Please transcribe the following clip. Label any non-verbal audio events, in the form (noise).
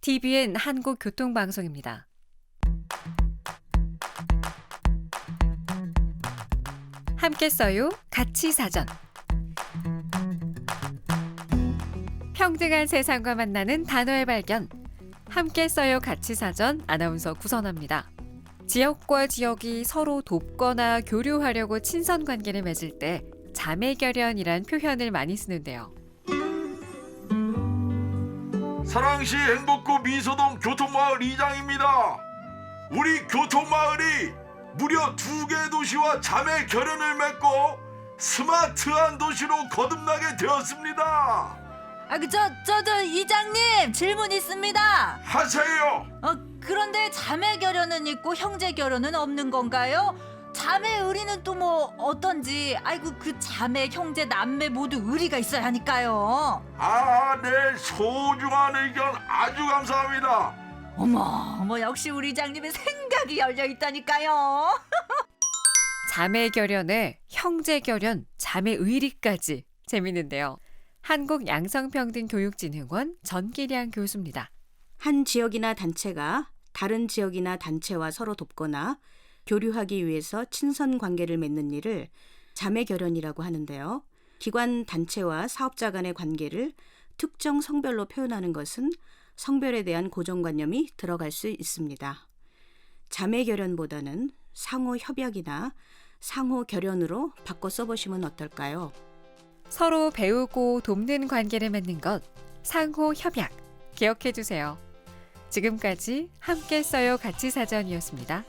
TVN 한국교통방송입니다. 함께 써요. 같이 사전. 평등한 세상과 만나는 단어의 발견. 함께 써요. 같이 사전 아나운서 구선합니다. 지역과 지역이 서로 돕거나 교류하려고 친선 관계를 맺을 때 자매결연이란 표현을 많이 쓰는데요. 사랑시 행복구 미소동 교통마을 이장입니다. 우리 교통마을이 무려 두 개의 도시와 자매 결연을 맺고 스마트한 도시로 거듭나게 되었습니다. 아, 그, 저, 저, 저, 이장님, 질문 있습니다. 하세요. 어, 그런데 자매 결연은 있고 형제 결연은 없는 건가요? 자매 의리는 또 뭐 어떤지, 아이고, 그 자매, 형제, 남매 모두 의리가 있어야 하니까요. 아, 네, 소중한 의견 아주 감사합니다. 어머, 어머, 역시 우리 이장님의 생각이 열려 있다니까요. (laughs) 자매 결연에 형제 결연, 자매 의리까지 재밌는데요. 한국 양성평등교육진흥원 전기량 교수입니다. 한 지역이나 단체가 다른 지역이나 단체와 서로 돕거나 교류하기 위해서 친선 관계를 맺는 일을 자매 결연이라고 하는데요. 기관 단체와 사업자 간의 관계를 특정 성별로 표현하는 것은 성별에 대한 고정관념이 들어갈 수 있습니다. 자매 결연보다는 상호 협약이나 상호 결연으로 바꿔 써보시면 어떨까요? 서로 배우고 돕는 관계를 맺는 것, 상호 협약, 기억해 주세요. 지금까지 함께 써요 같이 사전이었습니다.